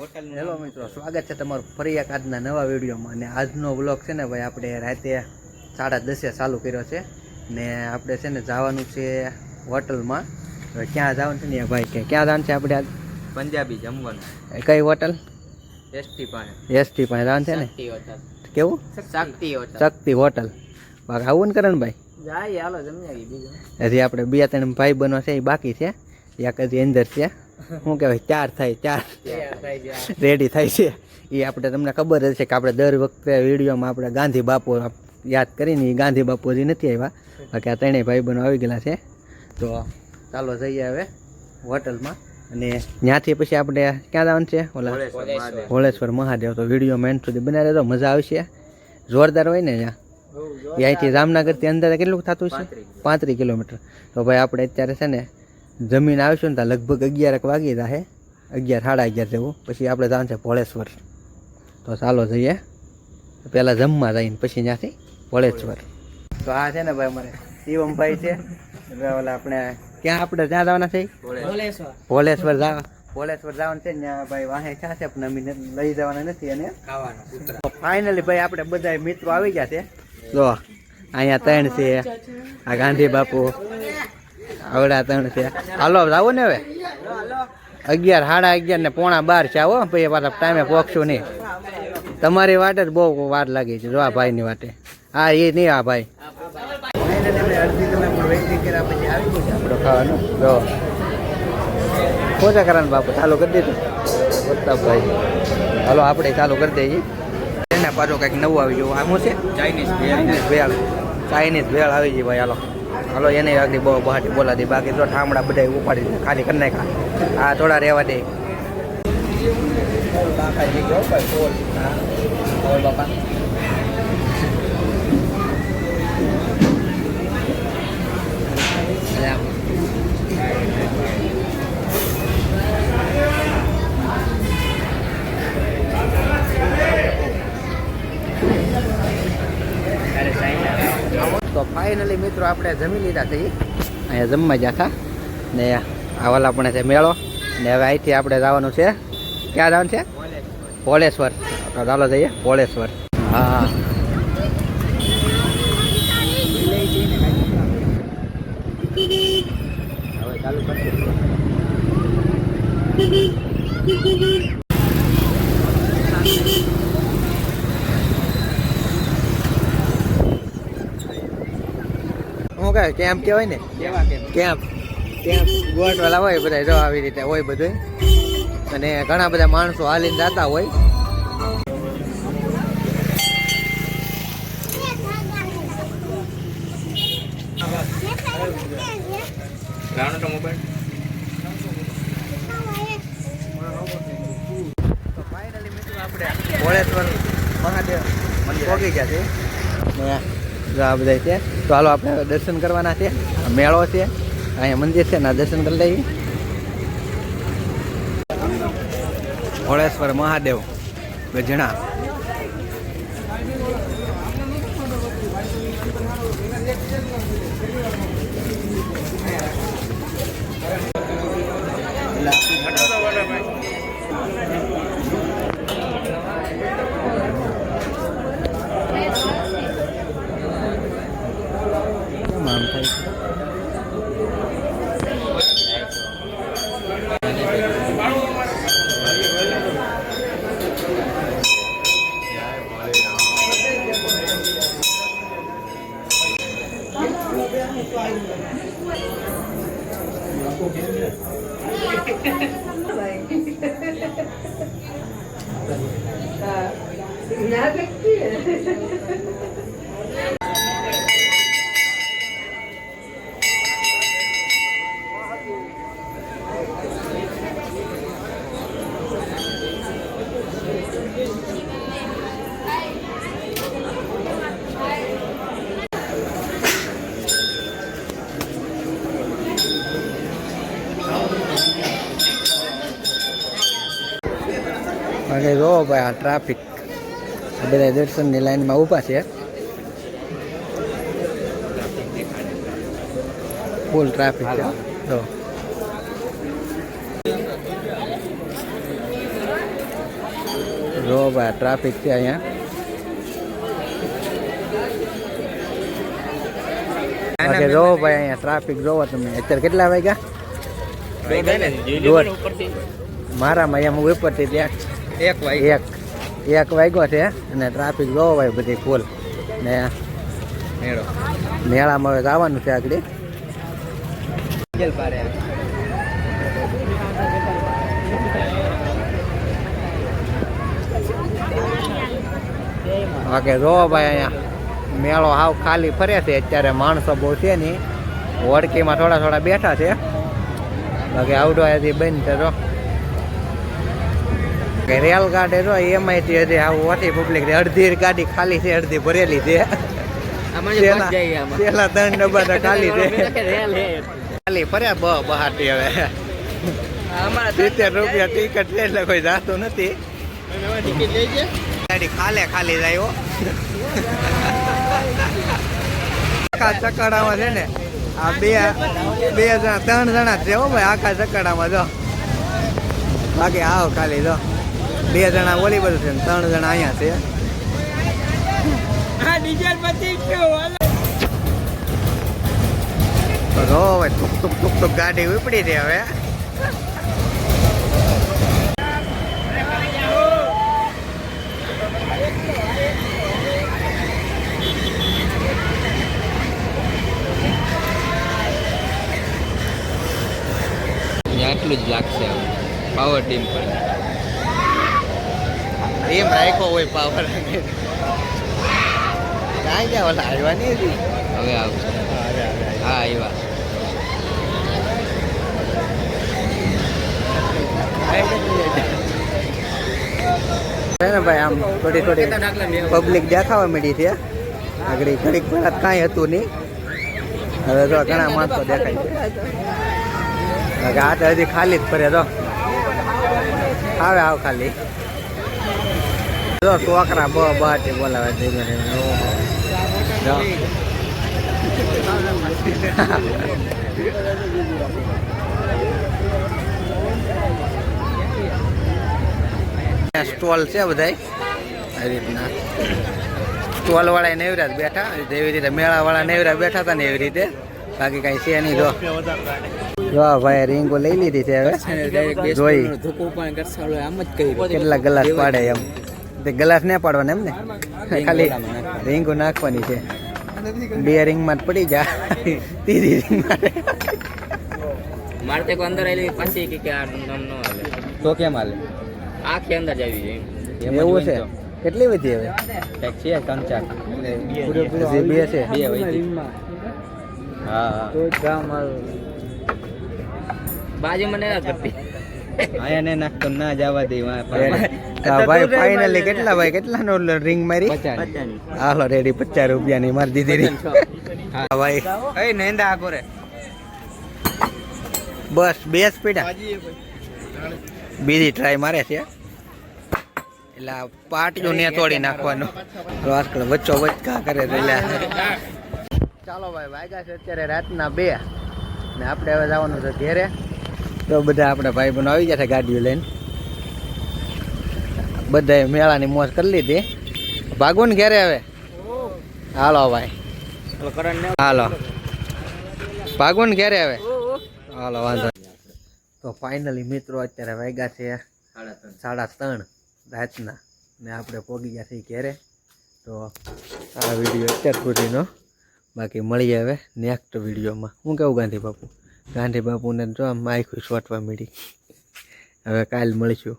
Hello મિત્રો સ્વાગત છે તમારું ફરી એક આજના નવા વિડીયોમાં. અને આજનો વ્લોગ છે ને ભાઈ આપણે રાતે સાડા દસે ચાલુ કર્યો છે. ને આપણે છે ને જવાનું છે હોટલમાં. હવે ક્યાં જવાનું છે ને ભાઈ કે ક્યાં જવાનું છે આપણે આજ? પંજાબી જમવાનું. કઈ હોટલ? એસટી પાસે. એસટી પાસે જવાનું છે ને? હોટલ. કેવું? શક્તિ હોટલ. શક્તિ હોટલ. બાકી આવું ને કરણભાઈ જાય હાલો જમ્યા બીજું. હજી આપણે બે ત્રણ ભાઈ બનવા છે એ બાકી છે. એક હજી અંદર છે. શું કહેવાય? ચાર થાય ચાર. રેડી થાય છે. એ આપણે તમને ખબર જ છે કે આપણે દર વખતે વિડીયોમાં આપણે ગાંધી બાપુ યાદ કરીને એ ગાંધી બાપુ હજી નથી આવ્યા. બાકી આ ત્રણેય ભાઈ બહેનો આવી ગયેલા છે. તો ચાલો જઈએ હવે હોટલમાં. અને ત્યાંથી પછી આપણે ક્યાં જવાનું છે? ઓલા હોળેશ્વર મહાદેવ. તો વીડિયો મેન સુધી બનાવી તો મજા આવશે. જોરદાર હોય ને ત્યાં અહીંથી જામનગરથી અંદર કેટલું થતું છે પાંત્રીસ કિલોમીટર. તો ભાઈ આપણે અત્યારે છે ને જમીન આવીશું ને ત્યાં લગભગ અગિયાર એક વાગી જશે અગિયાર સાડા અગિયાર જેવું. પછી આપણે જવાનું છે ભોળેશ્વર. તો ચાલો જઈએ. પહેલાં જમવા જઈને પછી ત્યાંથી ભોળેશ્વર. તો આ છે ને ભાઈ અમારે શિવમભાઈ છે. ઓલા આપણે ક્યાં આપણે ત્યાં જવાના છે? ભોળેશ્વર. જવા ભોળેશ્વર જવાનું છે ને ત્યાં ભાઈ વાહે ક્યાં છે? પણ અમે લઈ જવાના નથી અને ફાઇનલી ભાઈ આપણે બધા મિત્રો આવી ગયા છે. જો અહીંયા ત્રણ છે. આ ગાંધી બાપુ. આવડા ત્રણ છે. હાલો આવો ને હવે. અગિયાર સાડા અગિયાર ને પોણા બાર છે આવો. પછી પાછા ટાઈમે પહોંચશું નહીં. તમારી વાટે જ બહુ વાર લાગી છે જો આ ભાઈની વાટે. હા એ નહીં આ ભાઈ. ખાવાનું? જો. પોચા કરવાનું બાપુ ચાલુ કરી દીધું પ્રતાપભાઈ હાલો આપણે ચાલુ કરી દઈએ. એના પાછો કંઈક નવું આવી જવું આમ છે? Chinese Chinese bhel. Chinese bhel આવી જાય ભાઈ હાલો. હાલો, એને આગળ બહુ બહાટી બોલાતી બાકી તો ઠામડા બધા ઉપાડી દે ખાલી કરી નાખ્યા. આ થોડા રહેવા દે. બાપા તો ફાઇનલી મિત્રો આપણે જમી લીધા છે અહીંયા જમવા હતા. ને આ વાલા પણ છે મેળો. ને હવે અહીંથી આપણે જવાનું છે. ક્યાં જવાનું છે? ભોળેશ્વર તો ચાલો જઈએ. ભોળેશ્વર હા હવે ચાલુ કરશે શું કેમ્પ કહેવાય ને? કેવા કેમ? કેમ્પ કેમ્પ ગોઠવાલા હોય બધા જો આવી રીતે હોય બધું અને ઘણા બધા માણસો હાલીને જતા હોય. રાણો તો મોબાઈલ તો ફાઇનલી મિત્રો આપણે ભોળેશ્વર મહાદેવ પહોંચી ગયા છે આ બધા છે. તો હાલો આપણે દર્શન કરવાના છે. મેળો છે. અહીંયા મંદિર છે, ના દર્શન કરી લઈએ. ઘોડેશ્વર મહાદેવ, ગજણા. કેમ અને જો ભાઈ આ ટ્રાફિક બધા દર્શનની લાઈનમાં ઊભા છે. ફૂલ ટ્રાફિક છે. જો. જો ભાઈ ટ્રાફિક છે અહીંયા. બાકી જો ભાઈ અહીંયા ટ્રાફિક જોવો તમે. અત્યારે કેટલા વાગ્યા. મારામાં એમ ઉપરથી ત્યાં એક એક એક વાગ્યો છે અને ટ્રાફિક જોવો ભાઈ બધી ફૂલ ને મેળો. મેળામાં હવે જવાનું છે આગળ. ઓકે જો ભાઈ અહીંયા મેળો હાવ ખાલી ફરે છે. અત્યારે માણસો બહુ છે નહીં. ઓળખીમાં થોડા થોડા બેઠા છે. બાકી આવડો અહીંથી બંધ છે જો. કે રેલગાડી જો એમાંથી હજી આવું ઓછી પબ્લિક છે અડધી ગાડી ખાલી છે અડધી ભરેલી છે. પેલા ત્રણ ડબ્બા તો ખાલી છે. ખાલી ફર્યા બ બહારથી હવે. સિત્તેર રૂપિયા ટિકિટ છે એટલે કોઈ જાતું નથી. ગાડી ખાલે ખાલી જાય હો આખા ચકડામાં છે ને આ બે બે જણા ત્રણ જણા છે હો ભાઈ આખા ચકડામાં જો બાકી આવો ખાલી જો બે જણા વોલીબોલ છે ને ત્રણ જણા અહીંયા છે. હા ડીઝલ પતી ગયો તો જો ભાઈ ટુક ટુક ટુક ટુક ગાડી ઉપડી છે હવે. આટલું જ લાગશે હવે પાવર ટીમ પર. એમ રાખ્યો હોય પાવર કાંઈ ગયા ઓલા આવ્યા નહીં હજી. હવે આવશે હા આવ્યા. ને ભાઈ આમ થોડી થોડી પબ્લિક દેખાવા મળી છે. આગળ ઘડીક પહેલાં કાંઈ હતું નહીં. હવે તો ઘણા માણસો દેખાય છે. આ તો હજી ખાલી જ ફરે તો આવે આવ ખાલી. જો છોકરા બ બાટી બોલાવે ધીમે ધીમે. સ્ટોલ છે બધાય. આવી રીતના. સ્ટોલ વાળા નેવરા જ બેઠા એવી રીતે મેળા વાળા નેવરા બેઠા હતા ને એવી રીતે. બાકી કઈ છે નહીં જો. જો ભાઈ રીંગો લઈ લીધી છે હવે. જોઈ. કેટલા ગ્લાસ પાડે એમ. તે ગ્લાસ ના પાડવાના એમ ને? ખાલી રીંગો નાખવાની છે. બે રિંગમાં જ પડી જા. ત્રીજી રિંગમાં. મારે તો અંદર આવેલી પછી કે કે આ નામ ન આવે. તો કેમ હાલે? આખી અંદર જ જોઈએ એવું છે? કેટલી વધી હવે? કંઈક છે ત્રણ ચાર. બે છે. બે વધી હા હા. બાજુ મને ના કરતી આયા ને નાખતો ના જવા દે ભાઈ ફાઇનલી કેટલા ભાઈ કેટલા નો રિંગ મારી હાલો રેડી પચાસ રૂપિયા ની મારી દીધી. હા. ભાઈ. કઈ નેંદા આગો રે. બસ બે સ્પીડા બીજી ટ્રાય મારે છે. એટલે પાટિયું ને તોડી નાખવાનું. આજકાલ વચ્ચો વચકા કરે ચાલો ભાઈ વાગ્યા છે અત્યારે રાતના બે. ને આપણે હવે જવાનું છે ઘેરે. તો બધા આપણા ભાઈ બહેનો આવી ગયા છે ગાડીઓ લઈને. બધાએ મેળાની મોજ કરી લીધી. ભાગવું ને ઘેરે હવે. હાલો ભાઈ. હાલો. ભાગવું ને ઘેરે હવે. હાલો, વાંધો. તો ફાઇનલી મિત્રો અત્યારે વાગ્યા છે સાડા ત્રણ રાતના. ને આપણે પોગી ગયા છીએ ઘેરે. તો આ વીડિયો અત્યાર સુધીનો. બાકી મળીએ હવે નેક્સ્ટ વિડીયોમાં. હું કહું ગાંધી બાપુ? ગાંધી બાપુને જો આમ આખું સોટવા મળી હવે કાલ મળીશું.